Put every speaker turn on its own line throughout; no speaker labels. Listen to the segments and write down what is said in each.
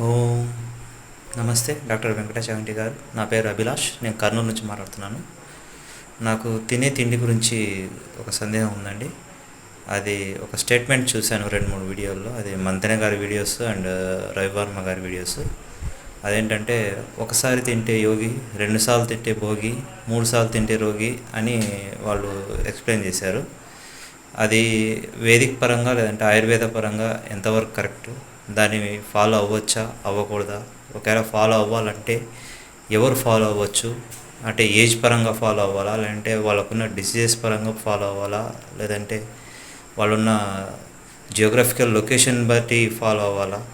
ఓం నమస్తే డాక్టర్ వెంకటాచలంటి గారు. నా పేరు అభిలాష్ నేను కర్నూలు నుంచి మాట్లాడుతున్నాను. నాకు తినే తిండి గురించి ఒక సందేహం ఉందండి. అది ఒక స్టేట్మెంట్ చూశాను రెండు మూడు వీడియోల్లో. అది మంతెన గారి వీడియోస్ అండ్ రవివర్మ గారి వీడియోస్. అదేంటంటే ఒకసారి తింటే యోగి రెండుసార్లు తింటే భోగి మూడుసార్లు తింటే రోగి అని వాళ్ళు ఎక్స్ప్లెయిన్ చేశారు. అది వేదిక పరంగా లేదంటే ఆయుర్వేద పరంగా ఎంతవరకు కరెక్ట్? దాన్ని ఫాలో అవ్వచ్చా? అవ్వకూడదా? ఒకవేళ ఫాలో అవ్వాలంటే ఎవరు ఫాలో అవ్వచ్చు? అంటే ఏజ్ పరంగా ఫాలో అవ్వాలా? లేదంటే వాళ్ళకున్న డిసీజెస్ పరంగా ఫాలో అవ్వాలా? లేదంటే వాళ్ళున్న జియోగ్రఫికల్ లొకేషన్ బట్టి ఫాలో అవ్వాలా?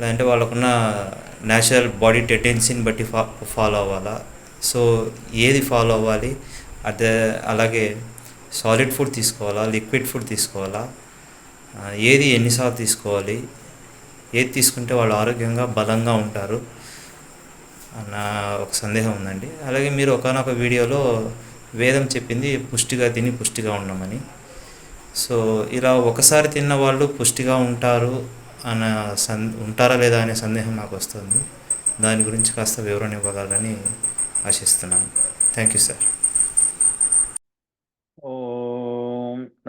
లేదంటే వాళ్ళకున్న న్యాచురల్ బాడీ టెటెన్సీని బట్టి ఫా ఫాలో అవ్వాలా? సో ఏది ఫాలో అవ్వాలి? అదే అలాగే సాలిడ్ ఫుడ్ తీసుకోవాలా? లిక్విడ్ ఫుడ్ తీసుకోవాలా? ఏది ఎన్నిసార్లు తీసుకోవాలి? ఏది తీసుకుంటే వాళ్ళు ఆరోగ్యంగా బలంగా ఉంటారు అన్న ఒక సందేహం ఉందండి. అలాగే మీరు ఒకనొక వీడియోలో వేదం చెప్పింది పుష్టిగా తిని పుష్టిగా ఉండమని. సో ఇలా ఒకసారి తిన్న వాళ్ళు పుష్టిగా ఉంటారు అన్న సం ఉంటారా లేదా అనే సందేహం నాకు వస్తుంది. దాని గురించి కాస్త వివరణ ఇవ్వగలని ఆశిస్తున్నాను. Thank you sir.
ఓ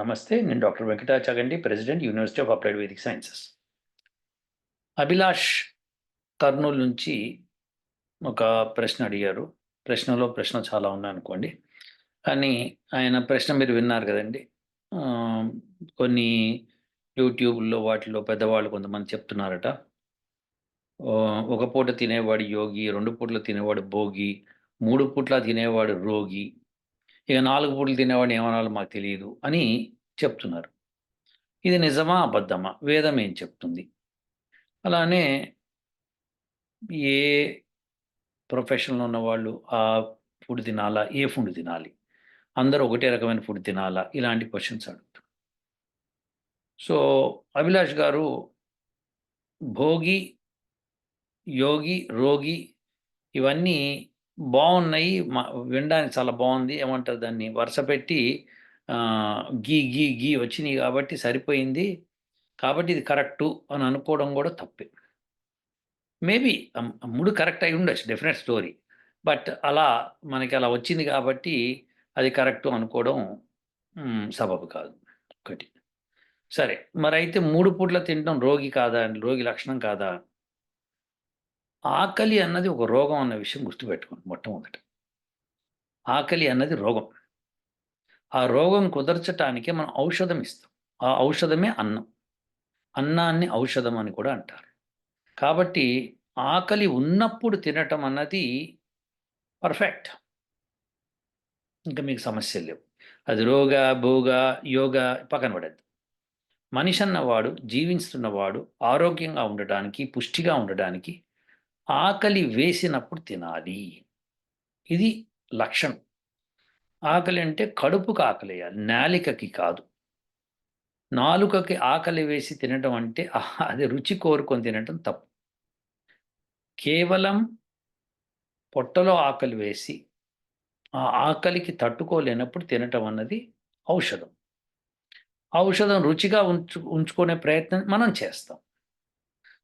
నమస్తే. నేను doctor వెంకటాచగండి president university of applied Vedic sciences. Abhilash Kurnool నుంచి ఒక ప్రశ్న అడిగారు. ప్రశ్నలో ప్రశ్న చాలా ఉన్నాయి అనుకోండి. కానీ ఆయన ప్రశ్న మీరు విన్నారు కదండి. కొన్ని యూట్యూబ్లో వాటిలో పెద్దవాళ్ళు కొంతమంది చెప్తున్నారట. ఒక పూట తినేవాడు యోగి రెండు పూటలు తినేవాడు భోగి మూడు పూట్ల తినేవాడు రోగి ఇక నాలుగు పూటలు తినేవాడు ఏమనాలో మాకు తెలియదు అని చెప్తున్నారు. ఇది నిజమా అబద్ధమా? వేదం ఏం చెప్తుంది? అలానే ఏ ప్రొఫెషన్లో ఉన్న వాళ్ళు ఆ ఫుడ్ తినాలా ఏ ఫుడ్ తినాలి? అందరూ ఒకటే రకమైన ఫుడ్ తినాలా? ఇలాంటి క్వశ్చన్స్ అడుగుతారు సో అభిలాష్ గారు భోగి యోగి రోగి ఇవన్నీ బాగున్నాయి మా- వినడానికి చాలా బాగుంది ఏమంటారు దాన్ని? వరుస పెట్టి గీ గీ గీ వచ్చినాయి కాబట్టి సరిపోయింది. కాబట్టి ఇది కరెక్టు అని అనుకోవడం కూడా తప్పే. మేబీ మూడు కరెక్ట్ అయి ఉండొచ్చు డెఫినెట్ స్టోరీ బట్ అలా మనకి అలా వచ్చింది కాబట్టి అది కరెక్ట్ అనుకోవడం సబబు కాదు. ఒకటి. సరే మరి అయితే మూడు పూట్ల తినడం రోగి కాదా రోగి లక్షణం కాదా? ఆకలి అన్నది ఒక రోగం అన్న విషయం గుర్తుపెట్టుకోండి మొట్టమొదటి. ఆకలి అన్నది రోగం. ఆ రోగం కుదర్చటానికే మనం ఔషధం ఇస్తాం. ఆ ఔషధమే అన్నం. అన్నాన్ని ఔషధం అని కూడా అంటారు. కాబట్టి ఆకలి ఉన్నప్పుడు తినటం అన్నది పర్ఫెక్ట్. ఇంకా మీకు సమస్యలు లేవు. అది రోగ భోగ యోగ పక్కన పడద్దు. మనిషి అన్నవాడు జీవిస్తున్నవాడు ఆరోగ్యంగా ఉండటానికి పుష్టిగా ఉండడానికి ఆకలి వేసినప్పుడు తినాలి. ఇది లక్షణం. ఆకలి అంటే కడుపుకి ఆకలేయాలి నాలికకి కాదు. నాలుకకి ఆకలి వేసి తినటం అంటే అది రుచి కోరుకొని తినటం తప్పు. కేవలం పొట్టలో ఆకలి వేసి ఆ ఆకలికి తట్టుకోలేనప్పుడు తినటం అన్నది ఔషధం. ఔషధం రుచిగా ఉంచు ఉంచుకునే ప్రయత్నం మనం చేస్తాం.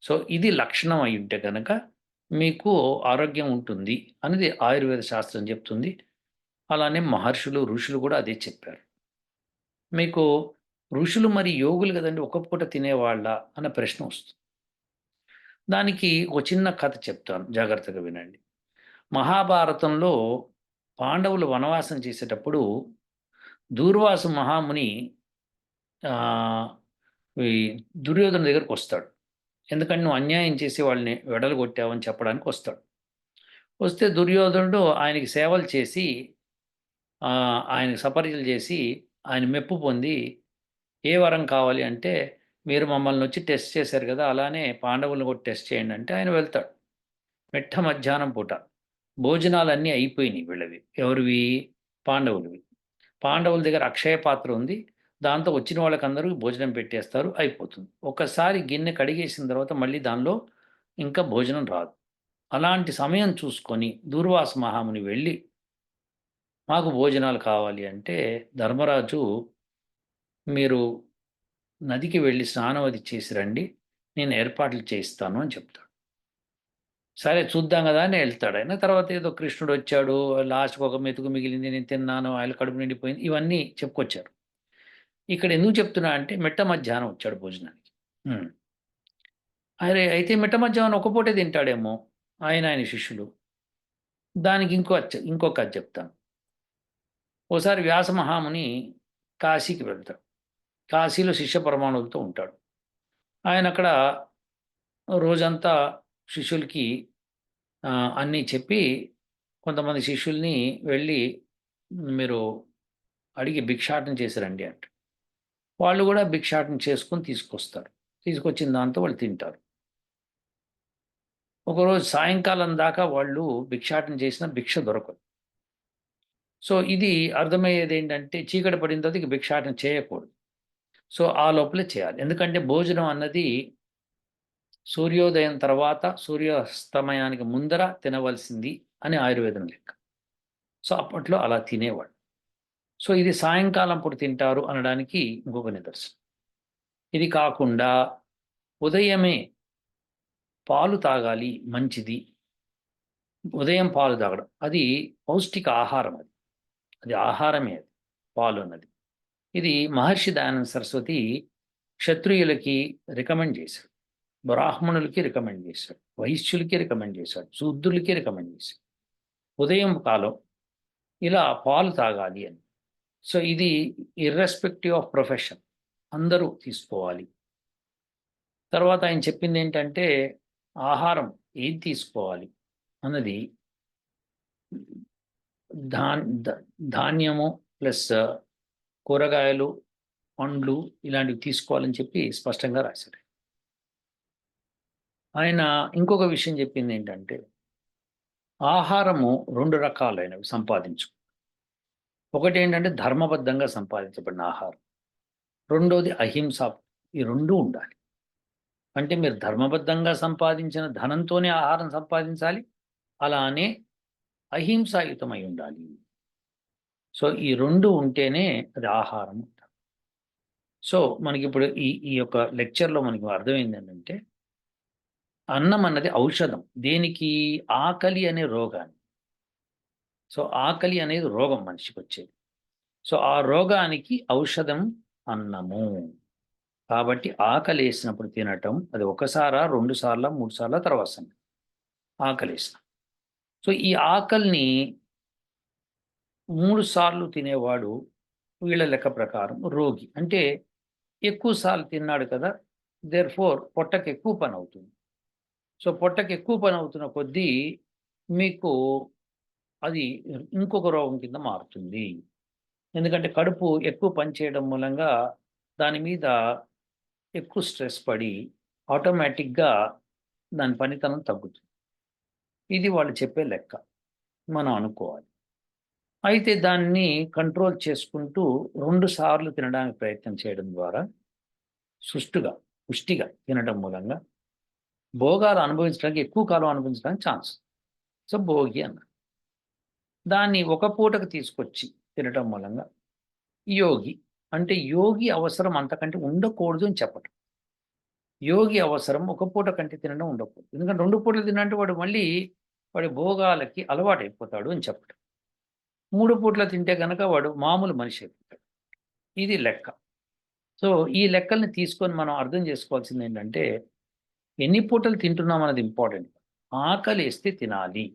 సో ఇది లక్షణం అయి ఉంటే కనుక మీకు ఆరోగ్యం ఉంటుంది అనేది ఆయుర్వేద శాస్త్రం చెప్తుంది. అలానే మహర్షులు ఋషులు కూడా అదే చెప్పారు. మీకు ఋషులు మరి యోగులు కదండి ఒక పూట తినేవాళ్ళ అన్న ప్రశ్న వస్తుంది. దానికి ఒక చిన్న కథ చెప్తాను జాగ్రత్తగా వినండి. మహాభారతంలో పాండవులు వనవాసం చేసేటప్పుడు దూర్వాసు మహాముని ఈ దుర్యోధన దగ్గరకు వస్తాడు. ఎందుకంటే నువ్వు అన్యాయం చేసి వాళ్ళని వెడలు కొట్టావని చెప్పడానికి వస్తాడు. వస్తే దుర్యోధనుడు ఆయనకి సేవలు చేసి ఆయనకు ఆయనకి సపర్యలు చేసి ఆయన మెప్పు పొంది ఏ వరం కావాలి అంటే మీరు మమ్మల్ని వచ్చి టెస్ట్ చేశారు కదా అలానే పాండవులను కూడా టెస్ట్ చేయండి అంటే ఆయన వెళ్తాడు. మిట్ట మధ్యాహ్నం పూట. భోజనాలన్నీ అయిపోయినాయి వీళ్ళవి. ఎవరివి? పాండవులవి. పాండవుల దగ్గర అక్షయ పాత్ర ఉంది. దాంతో వచ్చిన వాళ్ళకందరూ భోజనం పెట్టేస్తారు అయిపోతుంది. ఒకసారి గిన్నె కడిగేసిన తర్వాత మళ్ళీ దానిలో ఇంకా భోజనం రాదు. అలాంటి సమయం చూసుకొని దూర్వాస మహాముని వెళ్ళి మాకు భోజనాలు కావాలి అంటే ధర్మరాజు మీరు నదికి వెళ్ళి స్నానం అది చేసి రండి నేను ఏర్పాట్లు చేయిస్తాను అని చెప్తాడు. సరే చూద్దాం కదా అని వెళ్తాడు. ఆయన తర్వాత ఏదో కృష్ణుడు వచ్చాడు లాస్ట్కి ఒక మెతుకు మిగిలింది నేను తిన్నాను ఆయన కడుపు నిండిపోయింది ఇవన్నీ చెప్పుకొచ్చారు. ఇక్కడ ఎందుకు చెప్తున్నా అంటే మిట్ట మధ్యాహ్నం వచ్చాడు భోజనానికి. అరే అయితే మిట్ట మధ్యాహ్నం ఒక పూటే తింటాడేమో ఆయన ఆయన శిష్యులు. దానికి ఇంకో ఇంకొక చెప్తాను. ఓసారి వ్యాస మహాముని కాశీకి వెళ్తాడు. కాశీలో శిష్య పరమాణువులతో ఉంటాడు. ఆయన అక్కడ రోజంతా శిష్యులకి అన్నీ చెప్పి కొంతమంది శిష్యుల్ని వెళ్ళి మీరు అడిగి భిక్షాటన చేశారండి అంట. వాళ్ళు కూడా భిక్షాటన చేసుకొని తీసుకొస్తారు. తీసుకొచ్చిన దాంతో వాళ్ళు తింటారు. ఒకరోజు సాయంకాలం దాకా వాళ్ళు భిక్షాటన చేసిన భిక్ష దొరకదు. సో ఇది అర్థమయ్యేది ఏంటంటే చీకటి పడిన తర్వాత ఇక భిక్షాటన చేయకూడదు. సో ఆ లోపలే చేయాలి. ఎందుకంటే భోజనం అన్నది సూర్యోదయం తర్వాత సూర్యాస్తమయానికి ముందర తినవలసింది అని ఆయుర్వేదం లెక్క. సో అప్పట్లో అలా తినేవాడు సో ఇది సాయంకాలం పూట తింటారు అనడానికి ఇంకొక నిదర్శనం. ఇది కాకుండా ఉదయమే పాలు తాగాలి మంచిది. ఉదయం పాలు తాగడం. అది పౌష్టిక ఆహారం అది. అది ఆహారమే అది. పాలు అన్నది. ఇది మహర్షి దయానంద సరస్వతి క్షత్రియులకి రికమెండ్ చేశాడు. బ్రాహ్మణులకి రికమెండ్ చేశాడు. వైశ్యులకి రికమెండ్ చేశాడు. శూద్రులకి రికమెండ్ చేశాడు. ఉదయం కాలం ఇలా పాలు తాగాలి అని. సో ఇది ఇర్రెస్పెక్టివ్ ఆఫ్ ప్రొఫెషన్ అందరూ తీసుకోవాలి. తర్వాత ఆయన చెప్పింది ఏంటంటే ఆహారం ఏది తీసుకోవాలి అన్నది ధాన్ ధాన్యము ప్లస్ కూరగాయలు పండ్లు ఇలాంటివి తీసుకోవాలని చెప్పి స్పష్టంగా రాశారు. ఆయన ఇంకొక విషయం చెప్పింది ఏంటంటే ఆహారము రెండు రకాలైనవి సంపాదించు. ఒకటి ఏంటంటే ధర్మబద్ధంగా సంపాదించబడిన ఆహారం. రెండోది అహింస. ఈ రెండు ఉండాలి. అంటే మీరు ధర్మబద్ధంగా సంపాదించిన ధనంతోనే ఆహారం సంపాదించాలి. అలానే అహింసాయుతమై ఉండాలి. సో ఈ రెండు ఉంటేనే అది ఆహారం అంటారు సో మనకి ఇప్పుడు ఈ ఈ యొక్క లెక్చర్లో మనకి అర్థమైంది ఏంటంటే అన్నం అన్నది ఔషధం. దేనికి? ఆకలి అనే రోగాన్ని సో ఆకలి అనేది రోగం మనిషికి వచ్చేది సో ఆ రోగానికి ఔషధం అన్నము. కాబట్టి ఆకలి వేసినప్పుడు తినటం అది ఒకసారా రెండు సార్లు మూడు సార్లు తర్వాత ఆకలి వేసిన సో ఈ ఆకలిని మూడు సార్లు తినేవాడు వీళ్ళ లెక్క ప్రకారం రోగి. అంటే ఎక్కువ సార్లు తిన్నాడు కదా దేర్ ఫోర్ పొట్టకి ఎక్కువ పని అవుతుంది. సో పొట్టకి ఎక్కువ పని అవుతున్న కొద్దీ మీకు అది ఇంకొక రోగం కింద మారుతుంది. ఎందుకంటే కడుపు ఎక్కువ పని చేయడం మూలంగా దాని మీద ఎక్కువ స్ట్రెస్ పడి ఆటోమేటిక్గా దాని పనితనం తగ్గుతుంది. ఇది వాళ్ళు చెప్పే లెక్క. మనం అనుకోవాలి. అయితే దాన్ని కంట్రోల్ చేసుకుంటూ రెండు సార్లు తినడానికి ప్రయత్నం చేయడం ద్వారా సుష్టుగా పుష్టిగా తినడం మూలంగా భోగాలు అనుభవించడానికి ఎక్కువ కాలం అనుభవించడానికి ఛాన్స్. సో భోగి అన్న. దాన్ని ఒక పూటకు తీసుకొచ్చి తినడం మూలంగా యోగి అంటే యోగి అవసరం అంతకంటే ఉండకూడదు అని చెప్పటం. యోగి అవసరం ఒక పూట కంటే తినడం ఉండకూడదు. ఎందుకంటే రెండు పూటలు తినంటే వాడు మళ్ళీ వాడి భోగాలకి అలవాటు అయిపోతాడు అని చెప్పటం. మూడు పూట్ల తింటే కనుక వాడు మామూలు మనిషి అయిపోతాడు. ఇది లెక్క. సో ఈ లెక్కల్ని తీసుకొని మనం అర్థం చేసుకోవాల్సింది ఏంటంటే ఎన్ని పూటలు తింటున్నాం అన్నది ఇంపార్టెంట్. ఆకలి వేస్తే తినాలి.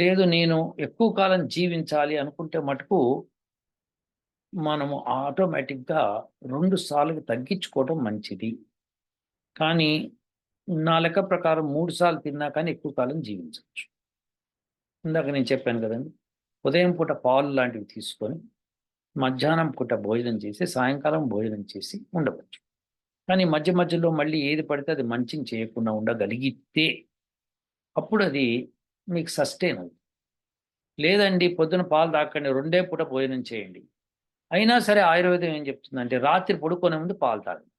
లేదు నేను ఎక్కువ కాలం జీవించాలి అనుకుంటే మటుకు మనము ఆటోమేటిక్గా రెండు సార్లు తగ్గించుకోవడం మంచిది. కానీ నా లెక్క ప్రకారం మూడు సార్లు తిన్నా కానీ ఎక్కువ కాలం జీవించవచ్చు. ఇందాక నేను చెప్పాను కదండి. ఉదయం పూట పాలు లాంటివి తీసుకొని మధ్యాహ్నం పూట భోజనం చేసి సాయంకాలం భోజనం చేసి ఉండవచ్చు. కానీ మధ్య మధ్యలో మళ్ళీ ఏది పడితే అది మంచిని చేయకుండా ఉండగలిగితే అప్పుడు అది మీకు సస్టైన్ అవుతుంది. లేదండి పొద్దున పాలు తాకండి రెండే పూట భోజనం చేయండి. అయినా సరే ఆయుర్వేదం ఏం చెప్తుందంటే రాత్రి పడుకునే ముందు పాలు తాగండి.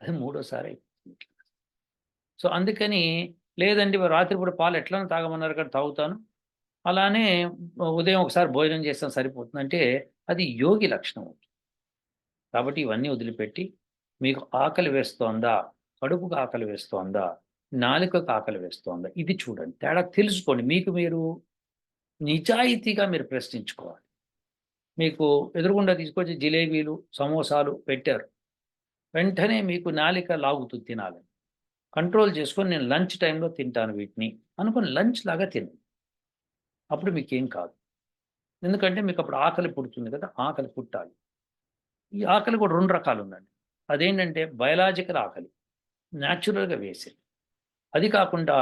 అది మూడోసారి అయిపోతుంది. సో అందుకని లేదండి రాత్రి పూట పాలు ఎట్లా తాగమన్నారు కానీ తాగుతాను. అలానే ఉదయం ఒకసారి భోజనం చేస్తాం సరిపోతుందంటే అది యోగి లక్షణం అవుతుంది కాబట్టి ఇవన్నీ వదిలిపెట్టి మీకు ఆకలి వేస్తోందా కడుపుకు ఆకలి వేస్తోందా నాలుకకు ఆకలి వేస్తోందా ఇది చూడండి. తేడా తెలుసుకోండి. మీకు మీరు నిజాయితీగా మీరు ప్రశ్నించుకోవాలి. మీకు ఎదురుగుండా తీసుకొచ్చి జిలేబీలు సమోసాలు పెట్టారు. వెంటనే మీకు నాలిక లాగుతుంది తినాలని. కంట్రోల్ చేసుకొని నేను లంచ్ టైంలో తింటాను వీటిని అనుకుని లంచ్ లాగా తిను. అప్పుడు మీకేం కాదు. ఎందుకంటే మీకు అప్పుడు ఆకలి పుడుతుంది కదా ఆకలి పుట్టాలి. ఈ ఆకలి కూడా రెండు రకాలు ఉందండి అదేంటంటే బయలాజికల్ ఆకలి న్యాచురల్గా వేసేది. అది కాకుండా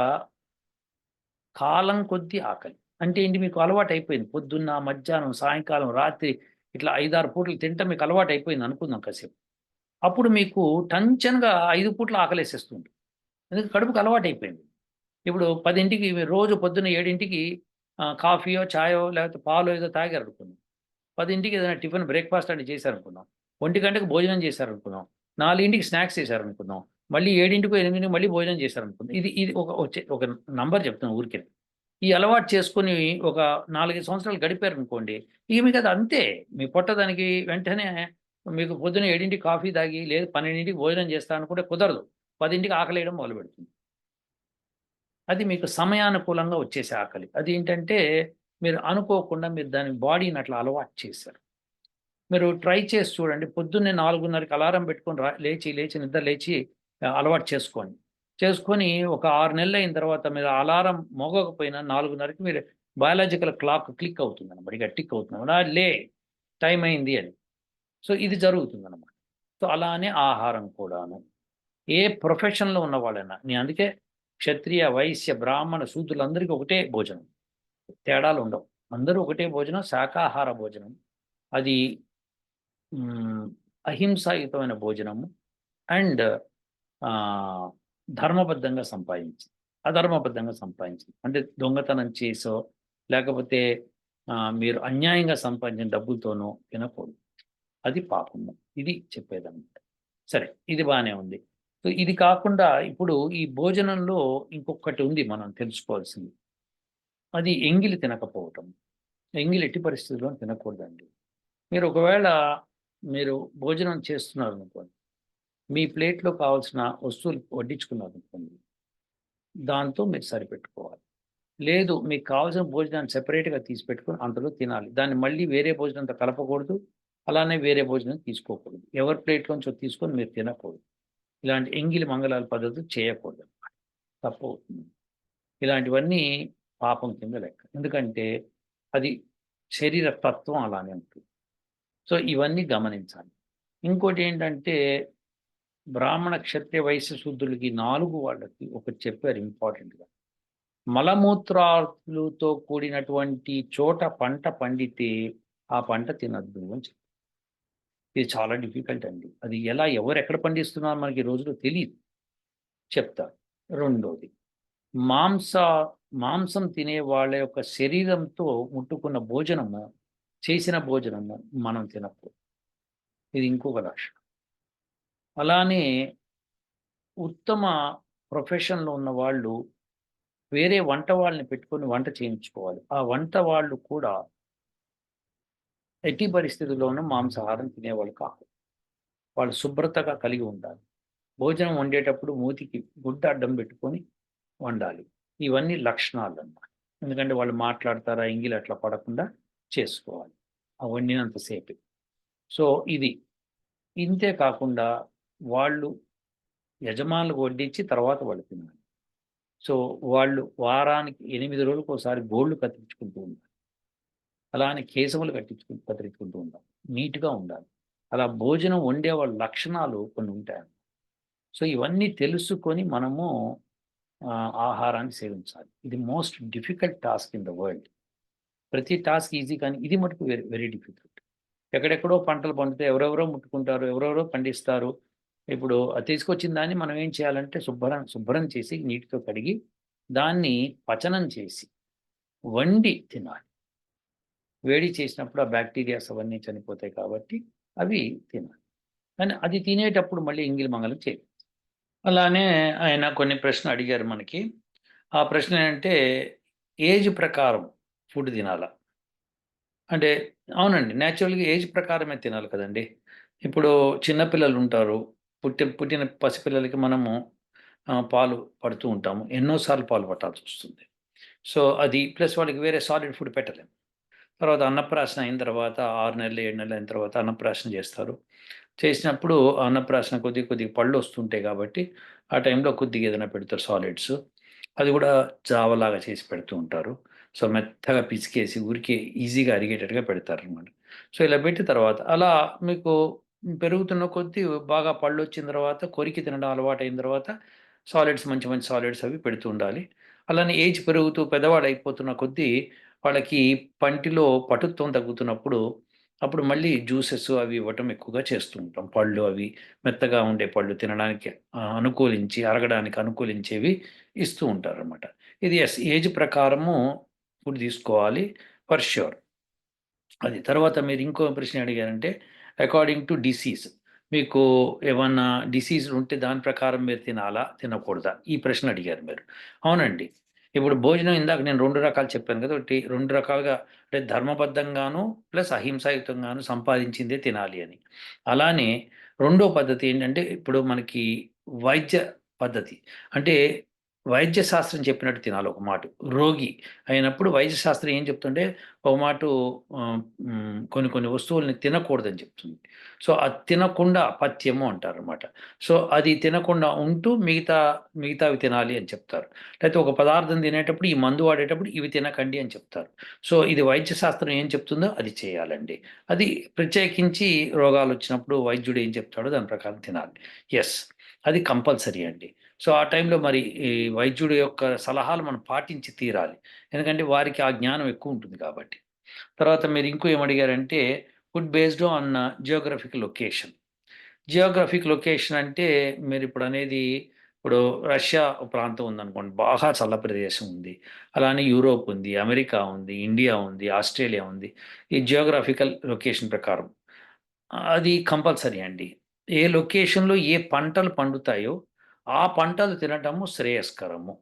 కాలం కొద్ది ఆకలి. అంటే ఏంటి? మీకు అలవాటు అయిపోయింది పొద్దున్న మధ్యాహ్నం సాయంకాలం రాత్రి ఇట్లా ఐదారు పూటలు తింటే మీకు అలవాటు అయిపోయింది అనుకుందాం కాసేపు. అప్పుడు మీకు టంచన్గా ఐదు పూట్ల ఆకలేసేస్తుంది ఎందుకంటే కడుపుకి అలవాటు అయిపోయింది ఇప్పుడు పదింటికి రోజు పొద్దున్న ఏడింటికి కాఫీయో చాయో లేకపోతే పాలు ఏదో తాగారు అనుకుందాం పదింటికి ఏదైనా టిఫిన్ బ్రేక్ఫాస్ట్ అంటే చేశారనుకుందాం ఒంటి గంటకు భోజనం చేశారనుకుందాం నాలుగింటికి స్నాక్స్ చేశారనుకుందాం మళ్ళీ ఏడింటికి ఎనిమిదింటికి మళ్ళీ భోజనం చేశారనుకుందాం ఇది ఇది ఒక ఒక నంబర్ చెప్తున్నాం ఊరికే. ఈ అలవాటు చేసుకుని ఒక నాలుగైదు సంవత్సరాలు గడిపారు అనుకోండి ఇక మీకు అది అంతే. మీ పొట్టదానికి వెంటనే మీకు పొద్దున ఏడింటికి కాఫీ తాగి లేదు పన్నెండింటికి భోజనం చేస్తా అనుకుంటే కుదరదు. పదింటికి ఆకలి వేయడం మొదలు పెడుతుంది అది మీకు సమయానుకూలంగా వచ్చేసే ఆకలి. అది ఏంటంటే మీరు అనుకోకుండా మీరు దాని బాడీని అట్లా అలవాటు చేశారు. మీరు ట్రై చేసి చూడండి. పొద్దున్నే నాలుగున్నరకి అలారం పెట్టుకొని రా లేచి లేచి నిద్ర లేచి అలవాటు చేసుకోండి. చేసుకొని ఒక ఆరు నెలలు అయిన తర్వాత మీరు అలారం మోగకపోయినా నాలుగున్నరకి మీరు బయాలజికల్ క్లాక్ క్లిక్ అవుతుంది అనమాట ఇక టిక్ అవుతుంది అన్నమాట. లే టైం అయింది అని. సో ఇది జరుగుతుంది అనమాట సో అలానే ఆహారం కూడాను. ఏ ప్రొఫెషన్లో ఉన్న వాళ్ళైనా నేను అందుకే క్షత్రియ వైశ్య బ్రాహ్మణ సూతులందరికీ ఒకటే భోజనం. తేడాలు ఉండవు. అందరూ ఒకటే భోజనం శాకాహార భోజనం. అది అహింసాయుతమైన భోజనము. అండ్ ధర్మబద్ధంగా సంపాదించి అధర్మబద్ధంగా సంపాదించింది అంటే దొంగతనం చేసో లేకపోతే మీరు అన్యాయంగా సంపాదించిన డబ్బులతోనో తినకూడదు అది పాపము. ఇది చెప్పేదన్నమాట. సరే ఇది బాగానే ఉంది. సో ఇది కాకుండా ఇప్పుడు ఈ భోజనంలో ఇంకొకటి ఉంది మనం తెలుసుకోవాల్సింది. అది ఎంగిలి తినకపోవటం. ఎంగిలి ఎట్టి పరిస్థితుల్లో తినకూడదండి. మీరు ఒకవేళ మీరు భోజనం చేస్తున్నారు అనుకోండి మీ ప్లేట్లో కావాల్సిన వస్తువులు వడ్డించుకున్నారు అనుకోండి దాంతో మీరు సరిపెట్టుకోవాలి. లేదు మీకు కావాల్సిన భోజనాన్ని సెపరేట్గా తీసి పెట్టుకొని తినాలి. దాన్ని మళ్ళీ వేరే భోజనంతో కలపకూడదు. అలానే వేరే భోజనం తీసుకోకూడదు. ఎవరి ప్లేట్లోంచో తీసుకొని మీరు తినకూడదు. ఇలాంటి ఎంగిలి మంగళాల పద్ధతులు చేయకూడదు. అనమాట తప్పు అవుతుంది. ఇలాంటివన్నీ పాపం కింద లెక్క. ఎందుకంటే అది శరీర తత్వం అలానే ఉంటుంది. సో ఇవన్నీ గమనించాలి. ఇంకోటి ఏంటంటే బ్రాహ్మణ క్షత్రియ వయస్సు శుద్ధులకి నాలుగు వాళ్ళకి ఒకటి చెప్పారు ఇంపార్టెంట్గా. మలమూత్రాలతో కూడినటువంటి చోట పంట పండితే ఆ పంట తినద్దు అని చెప్పారు. ఇది చాలా డిఫికల్ట్ అండి. అది ఎలా ఎవరు ఎక్కడ పండిస్తున్నారో మనకి ఈ రోజులో తెలియదు చెప్తారు రెండోది మాంస మాంసం తినే వాళ్ళ యొక్క శరీరంతో ముట్టుకున్న భోజనము చేసిన భోజనము మనం తినకూడదు. ఇది ఇంకొక లక్షణం. అలానే ఉత్తమ ప్రొఫెషన్లో ఉన్న వాళ్ళు వేరే వంట వాళ్ళని పెట్టుకొని వంట చేయించుకోవాలి. ఆ వంట వాళ్ళు కూడా ఎట్టి పరిస్థితుల్లోనూ మాంసాహారం తినేవాళ్ళు కాదు. వాళ్ళు శుభ్రతగా కలిగి ఉండాలి. భోజనం వండేటప్పుడు మూతికి గుడ్డ అడ్డం పెట్టుకొని వండాలి. ఇవన్నీ లక్షణాలు అన్నమాట ఎందుకంటే వాళ్ళు మాట్లాడతారా ఇంగిలి అట్లా పడకుండా చేసుకోవాలి. ఆ వండినంతసేపు సో ఇది. ఇంతే కాకుండా వాళ్ళు యజమానులకు వడ్డించి తర్వాత వాళ్ళు తినాలి. సో వాళ్ళు వారానికి ఎనిమిది రోజులకు ఒకసారి గోళ్ళు కత్తిరించుకుంటూ ఉండాలి. అలానే కేశములు కట్టించుకు కత్తిరించుకుంటూ ఉండాలి. నీట్గా ఉండాలి. అలా భోజనం వండే వాళ్ళ లక్షణాలు కొన్ని ఉంటాయి. సో ఇవన్నీ తెలుసుకొని మనము ఆహారాన్ని సేవించాలి. ఇది most difficult task in the world. ప్రతి టాస్క్ ఈజీ కానీ ఇది మటుకు వెరీ వెరీ డిఫికల్ట్. ఎక్కడెక్కడో పంటలు పండితే ఎవరెవరో ముట్టుకుంటారు ఎవరెవరో పండిస్తారు. ఇప్పుడు అది తీసుకొచ్చిన దాన్ని మనం ఏం చేయాలంటే శుభ్రం శుభ్రం చేసి నీటితో కడిగి దాన్ని పచనం చేసి వండి తినాలి. వేడి చేసినప్పుడు ఆ బ్యాక్టీరియాస్ అవన్నీ చనిపోతాయి కాబట్టి అవి తినాలి. కానీ అది తినేటప్పుడు మళ్ళీ ఇంగిలి మంగళం చేయాలి. అలానే ఆయన కొన్ని ప్రశ్నలు అడిగారు మనకి. ఆ ప్రశ్న ఏంటంటే ఏజ్ ప్రకారం ఫుడ్ తినాలా? అంటే అవునండి న్యాచురల్గా ఏజ్ ప్రకారమే తినాలి కదండి. ఇప్పుడు చిన్నపిల్లలు ఉంటారు పుట్టి పుట్టిన పసిపిల్లలకి మనము పాలు పడుతూ ఉంటాము. ఎన్నోసార్లు పాలు పట్టాల్సి వస్తుంది. సో అది ప్లస్ వాళ్ళకి వేరే సాలిడ్ ఫుడ్ పెట్టలేము. తర్వాత అన్నప్రాసన అయిన తర్వాత ఆరు నెలలు ఏడు నెలలు అయిన తర్వాత అన్నప్రాసన చేస్తారు. చేసినప్పుడు అన్నప్రాసన కొద్ది కొద్దిగా పళ్ళు వస్తుంటాయి కాబట్టి ఆ టైంలో కొద్దిగా ఏదైనా పెడతారు సాలిడ్స్. అది కూడా జావలాగా చేసి పెడుతూ ఉంటారు. సో మెత్తగా పిసికేసి ఊరికే ఈజీగా అరిగేటట్టుగా పెడతారు అనమాట సో ఇలా పెట్టిన తర్వాత అలా మీకు పెరుగుతున్న కొద్దీ బాగా పళ్ళు వచ్చిన తర్వాత కొరికి తినడం అలవాటు అయిన తర్వాత సాలిడ్స్ మంచి మంచి సాలిడ్స్ అవి పెడుతూ ఉండాలి. అలానే ఏజ్ పెరుగుతూ పెద్దవాడు అయిపోతున్న కొద్దీ వాళ్ళకి పంటిలో పటుత్వం తగ్గుతున్నప్పుడు అప్పుడు మళ్ళీ జ్యూసెస్ అవి ఇవ్వటం ఎక్కువగా చేస్తూ ఉంటాం. పళ్ళు అవి మెత్తగా ఉండే పళ్ళు తినడానికి అనుకూలించి అరగడానికి అనుకూలించేవి ఇస్తూ ఉంటారు అనమాట ఇది ఎస్ ఏజ్ ప్రకారము ఇప్పుడు తీసుకోవాలి ఫర్ ష్యూర్. అది తర్వాత మీరు ఇంకో ప్రశ్న అడిగారంటే అకార్డింగ్ టు డిసీజ్ మీకు ఏమన్నా డిసీజ్ ఉంటే దాని ప్రకారం మీరు తినాలా తినకూడదా? ఈ ప్రశ్న అడిగారు మీరు. అవునండి. ఇప్పుడు భోజనం ఇందాక నేను రెండు రకాలు చెప్పాను కదా ఒకటి రెండు రకాలుగా అంటే ధర్మబద్ధంగాను ప్లస్ అహింసాయుతంగాను సంపాదించిందే తినాలి అని. అలానే రెండో పద్ధతి ఏంటంటే ఇప్పుడు మనకి వైద్య పద్ధతి. అంటే వైద్యశాస్త్రం చెప్పినట్టు తినాలి ఒక మాట. రోగి అయినప్పుడు వైద్య శాస్త్రం ఏం చెప్తుంటే ఒక మాట కొన్ని కొన్ని వస్తువుల్ని తినకూడదని చెప్తుంది. సో అది తినకుండా పథ్యము అంటారు అనమాట సో అది తినకుండా ఉంటూ మిగతా మిగతావి తినాలి అని చెప్తారు. లేకపోతే ఒక పదార్థం తినేటప్పుడు ఈ మందు వాడేటప్పుడు ఇవి తినకండి అని చెప్తారు. సో ఇది వైద్య శాస్త్రం ఏం చెప్తుందో అది చేయాలండి. అది ప్రత్యేకించి రోగాలు వచ్చినప్పుడు వైద్యుడు ఏం చెప్తాడో దాని ప్రకారం తినాలి. ఎస్ అది కంపల్సరీ అండి. సో ఆ టైంలో మరి ఈ వైద్యుడి యొక్క సలహాలు మనం పాటించి తీరాలి. ఎందుకంటే వారికి ఆ జ్ఞానం ఎక్కువ ఉంటుంది కాబట్టి. తర్వాత మీరు ఇంకో ఏమడిగారంటే food based on geographic location. Geographic location అంటే మీరు ఇప్పుడు అనేది ఇప్పుడు రష్యా ప్రాంతం ఉందనుకోండి బాగా చల్ల ప్రదేశం ఉంది. అలానే యూరోప్ ఉంది అమెరికా ఉంది ఇండియా ఉంది ఆస్ట్రేలియా ఉంది. ఈ జియోగ్రఫికల్ లొకేషన్ ప్రకారం. అది కంపల్సరీ అండి. ఏ లొకేషన్లో ఏ పంటలు పండుతాయో ఆ పంటలు తినటము శ్రేయస్కరము.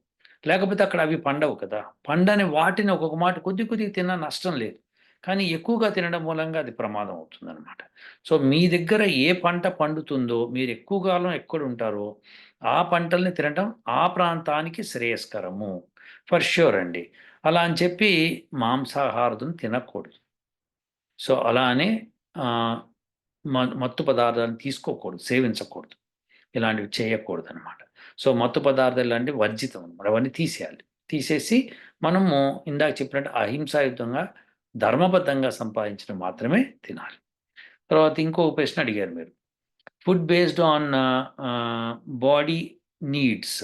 లేకపోతే అక్కడ అవి పండవు కదా. పండని వాటిని ఒక్కొక్క మాట కొద్ది కొద్దిగా తిన్నా నష్టం లేదు. కానీ ఎక్కువగా తినడం మూలంగా అది ప్రమాదం అవుతుందన్నమాట. సో మీ దగ్గర ఏ పంట పండుతుందో మీరు ఎక్కువ కాలం ఎక్కడ ఉంటారో ఆ పంటల్ని తినటం ఆ ప్రాంతానికి శ్రేయస్కరము. ఫర్ ష్యూర్ అండి. అలా అని చెప్పి మాంసాహారం తినకూడదు. సో అలానే మత్తు పదార్థాలను తీసుకోకూడదు సేవించకూడదు. ఇలాంటివి చేయకూడదు అనమాట సో మత్తు పదార్థాలు లాంటివి వర్జితం అనమాట అవన్నీ తీసేయాలి. తీసేసి మనము ఇందాక చెప్పినట్టు అహింసాయుతంగా ధర్మబద్ధంగా సంపాదించడం మాత్రమే తినాలి. తర్వాత ఇంకో ప్రశ్న అడిగారు మీరు. Food based on body needs.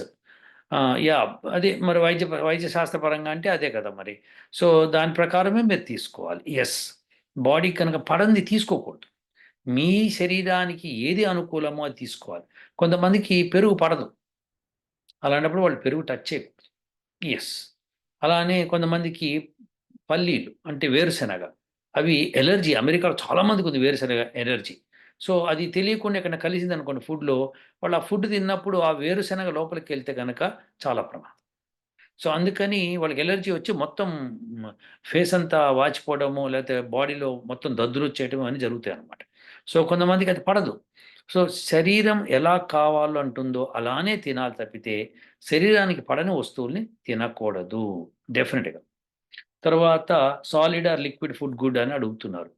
Yeah అదే మరి వైద్య వైద్య శాస్త్రపరంగా అంటే అదే కదా మరి. సో దాని ప్రకారమే మీరు తీసుకోవాలి. ఎస్. బాడీ కనుక పడంది తీసుకోకూడదు. మీ శరీరానికి ఏది అనుకూలమో అది తీసుకోవాలి. కొంతమందికి పెరుగు పడదు. అలాంటప్పుడు వాళ్ళు పెరుగు టచ్ చేయకూడదు. ఎస్ అలానే కొంతమందికి పల్లీలు అంటే వేరుశెనగ అవి ఎలర్జీ అమెరికాలో చాలామందికి ఉంది వేరుశెనగ ఎలర్జీ. సో అది తెలియకుండా ఎక్కడ కలిసింది అనుకోండి ఫుడ్లో వాళ్ళు ఆ ఫుడ్ తిన్నప్పుడు ఆ వేరుశెనగ లోపలికి వెళ్తే కనుక చాలా ప్రమాదం. సో అందుకని వాళ్ళకి ఎలర్జీ వచ్చి మొత్తం ఫేస్ అంతా వాచిపోవడము లేకపోతే బాడీలో మొత్తం దద్దులు వచ్చేయటం అని జరుగుతాయి అనమాట సో కొంతమందికి అది పడదు. సో శరీరం ఎలా కావాలో అంటుందో అలానే తినాలి తప్పితే శరీరానికి పడని వస్తువుల్ని తినకూడదు. డెఫినెట్గా. తర్వాత solid or liquid food good అని అడుగుతున్నారు.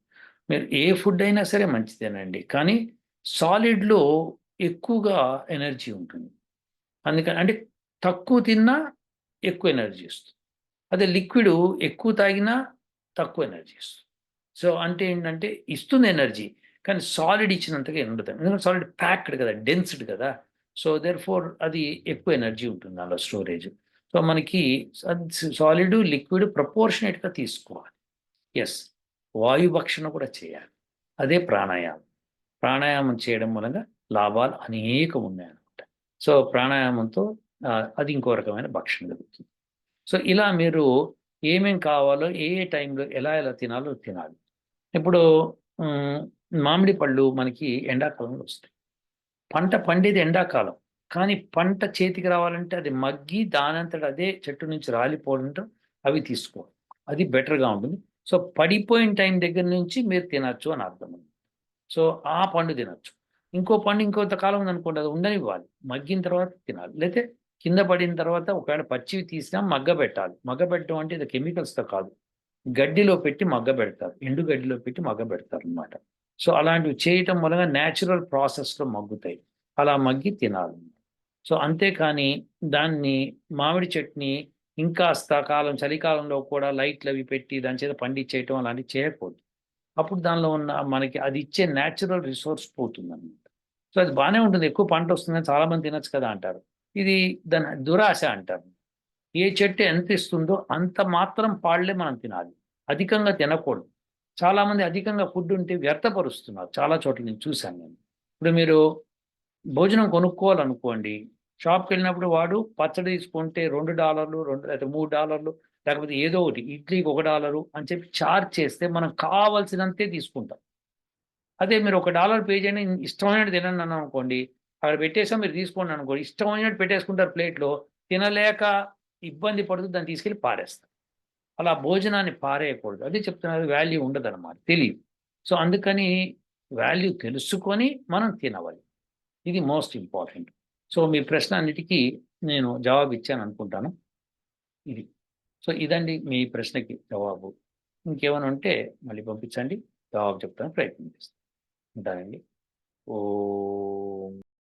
మీరు ఏ ఫుడ్ అయినా సరే మంచిదేనండి. కానీ సాలిడ్లో ఎక్కువగా ఎనర్జీ ఉంటుంది. అందుకని అంటే తక్కువ తిన్నా ఎక్కువ ఎనర్జీ ఇస్తుంది అదే లిక్విడ్ ఎక్కువ తాగినా తక్కువ ఎనర్జీ ఇస్తుంది సో అంటే ఏంటంటే ఇస్తుంది ఎనర్జీ. కానీ సాలిడ్ ఇచ్చినంతగా ఉండదు. ఎందుకంటే సాలిడ్ ప్యాక్డ్ కదా డెన్స్డ్ కదా. సో దేర్ ఫోర్ అది ఎక్కువ ఎనర్జీ ఉంటుంది అలా స్టోరేజ్ సో మనకి సాలిడ్ లిక్విడ్ ప్రపోర్షనేట్గా తీసుకోవాలి. ఎస్ వాయుభక్షణ కూడా చేయాలి. అదే ప్రాణాయామం. ప్రాణాయామం చేయడం మూలంగా లాభాలు అనేకం ఉన్నాయన్నమాట. సో ప్రాణాయామంతో అది ఇంకో రకమైన భక్షణ జరుగుతుంది సో ఇలా మీరు ఏమేం కావాలో ఏ ఏ టైంలో ఎలా ఎలా తినాలో తినాలి. ఇప్పుడు మామిడి పళ్ళు మనకి ఎండాకాలంలో వస్తాయి. పంట పండేది ఎండాకాలం. కానీ పంట చేతికి రావాలంటే అది మగ్గి దానంతట అదే చెట్టు నుంచి రాలిపోవడంతో అవి తీసుకోవాలి. అది బెటర్గా ఉంటుంది. సో పడిపోయిన టైం దగ్గర నుంచి మీరు తినచ్చు అని అర్థం ఉంది. సో ఆ పండు తినచ్చు. ఇంకో పండు ఇంకొంత కాలం ఉందనుకోండి అది ఉండనివ్వాలి. మగ్గిన తర్వాత తినాలి. లేకపోతే కింద పడిన తర్వాత ఒకవేళ పచ్చివి తీసినా మగ్గ పెట్టాలి మగ్గ పెట్టడం అంటే ఇది కెమికల్స్తో కాదు. గడ్డిలో పెట్టి మగ్గ పెడతారు ఎండు గడ్డిలో పెట్టి మగ్గ పెడతారు అనమాట సో అలాంటివి చేయటం వలన న్యాచురల్ ప్రాసెస్లో మగ్గుతాయి. అలా మగ్గి తినాలి. సో అంతేకాని దాన్ని మామిడి చట్నీ ఇంకాస్త కాలం చలికాలంలో కూడా లైట్లు అవి పెట్టి దాని చేత పండించేయటం అలాంటివి చేయకూడదు. అప్పుడు దానిలో ఉన్న మనకి అది ఇచ్చే న్యాచురల్ రిసోర్స్ పోతుంది అనమాట సో అది బాగానే ఉంటుంది. ఎక్కువ పంట వస్తుందని చాలా మంది తినచ్చు కదా అంటారు. ఇది దాని దురాశ అంటారు. ఏ చెట్టు ఎంత ఇస్తుందో అంత మాత్రం పాళ్ళే మనం తినాలి. అధికంగా తినకూడదు. చాలా మంది అధికంగా ఫుడ్ ఉంటే వ్యర్థపరుస్తున్నారు. చాలా చోట్ల నేను చూశాను నేను. ఇప్పుడు మీరు భోజనం కొనుక్కోవాలనుకోండి షాప్కి వెళ్ళినప్పుడు వాడు పచ్చడి తీసుకుంటే రెండు డాలర్లు రెండు లేకపోతే మూడు డాలర్లు లేకపోతే ఏదో ఒకటి ఇడ్లీకి ఒక డాలరు అని చెప్పి చార్జ్ చేస్తే మనం కావాల్సినంతే తీసుకుంటాం. అదే మీరు ఒక డాలర్ పే చేయని ఇష్టమైనట్టు తినండి అన్నాం అనుకోండి అక్కడ పెట్టేసాం మీరు తీసుకోండి అనుకోండి ఇష్టమైనట్టు పెట్టేసుకుంటారు ప్లేట్లో తినలేక ఇబ్బంది పడుతుంది దాన్ని తీసుకెళ్ళి పారేస్తారు అలా భోజనాన్ని పారేయకూడదు. అదే చెప్తున్నారు వాల్యూ ఉండదు అనమాట తెలియదు సో అందుకని వాల్యూ తెలుసుకొని మనం తినవాలి. ఇది మోస్ట్ ఇంపార్టెంట్. సో మీ ప్రశ్న అన్నిటికీ నేను జవాబు ఇచ్చాను అనుకుంటాను ఇది. సో ఇదండి మీ ప్రశ్నకి జవాబు. ఇంకేమైనా ఉంటే మళ్ళీ పంపించండి జవాబు చెప్తాను ప్రయత్నం చేస్తాను. ఉంటానండి. ఓ